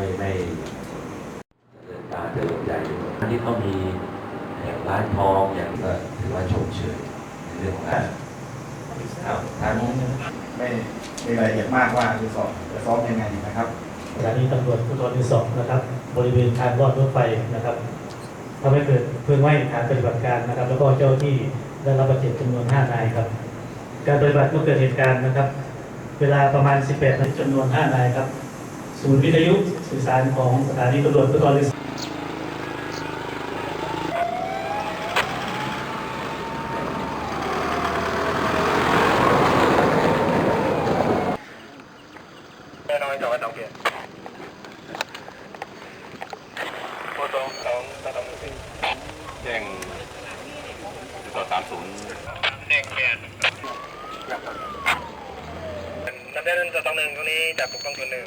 ายามไม่ไม่เดินตาเดินใจอันที่เขามีอย่างร้านทองอย่างก็ถือว่าชมเชยในเรื่องของการครับทั้งไม่ไม่รายละเอียดมากว่าจะสอบจะซ้อมยังไงนะครับสถานีตำรวจภูธรที่สองนะครับ บริเวณทางลอดรถไฟนะครับทำให้เกิดเพลิงไหม้ฐานปฏิบัติการนะครับ แล้วก็เจ้าหน้าที่ได้รับบาดเจ็บจำนวน5นายครับ การปฏิบัติเมื่อเกิดเหตุการณ์นะครับ เวลาประมาณ 18นาฬิกาจำนวน5นายครับ ศูนย์วิทยุสื่อสารของสถานีตำรวจภูธรแจ้งต่อสามศูนย์แน่แกนจำได้เรื่องสองหนึ่งตรงนี้จากปกป้องตัวหนึ่ง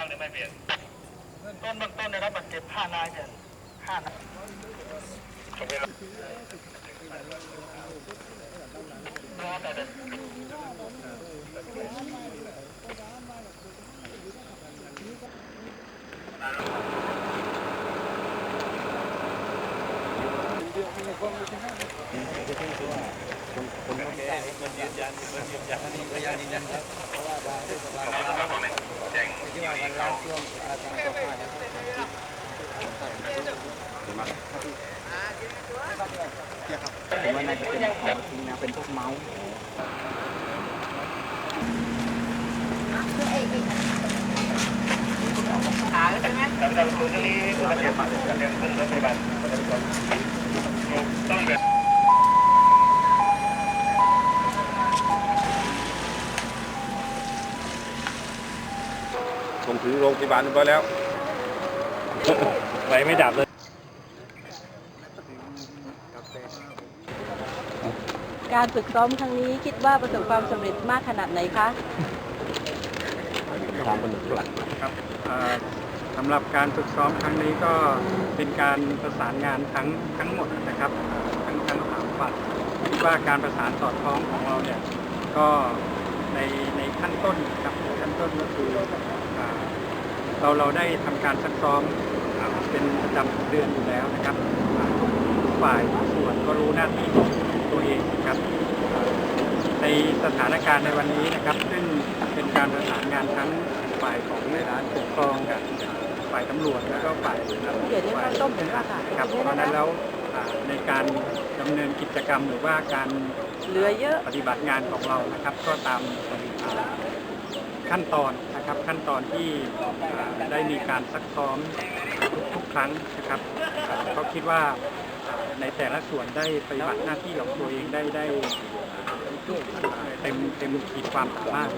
บ้างหรือไม่เปลี่ยนเบื้องต้นเบื้องต้นได้รับบาดเจ็บห้านายเปลี่ยนห้านายชมเวลารอแต่เด็ก แต่เราดูตรงนี้ผู้บาดเจ็บจะเรียนขึ้นรถพยาบาลต้องแบบส่งถึงโรงพยาบาลเรียบร้อยแล้วไฟไม่ดับเลย การฝึกซ้อมครั้งนี้คิดว่าประสบความสำเร็จมากขนาดไหนคะครับเอ่อสำหรับการฝึกซ้อมครั้งนี้ก็เป็นการประสานงานทั้งทั้งหมดนะครับทั้งทั้งสามฝ่ายคิดว่าการประสานสอดคล้องของเราเนี่ยก็ในในขั้นต้นครับขั้นต้นก็คืออ่าเราเราได้ทำการซักซ้อมอ่าเป็นประจำเดือนอยู่แล้วนะครับอ่าทุกฝ่ายทุกส่วนก็รู้หน้าที่ของ ตัวเองนะครับ ในสถานการณ์ในวันนี้นะครับ ซึ่งเป็นการประสานงานทั้งฝ่ายของร้านปกครองกับฝ่ายตำรวจแล้วก็ฝ่ายเดี๋ยวนี้ฝ่ายต้มถึงแล้วค่ะนะครับเพราะฉะนั้นแล้วอ่าในการดำเนินกิจกรรมหรือว่าการเหลือเยอะปฏิบัติงานของเรานะครับ ก็ตามอ่าขั้นตอนนะครับขั้นตอนที่อ่าได้มีการซักซ้อมทุกๆครั้งนะครับอ่าก็คิดว่าอ่า ในแต่ละส่วนได้ปฏิบัติหน้าที่ของตัวเองได้ได้เต็มเต็มขีดความสามารถ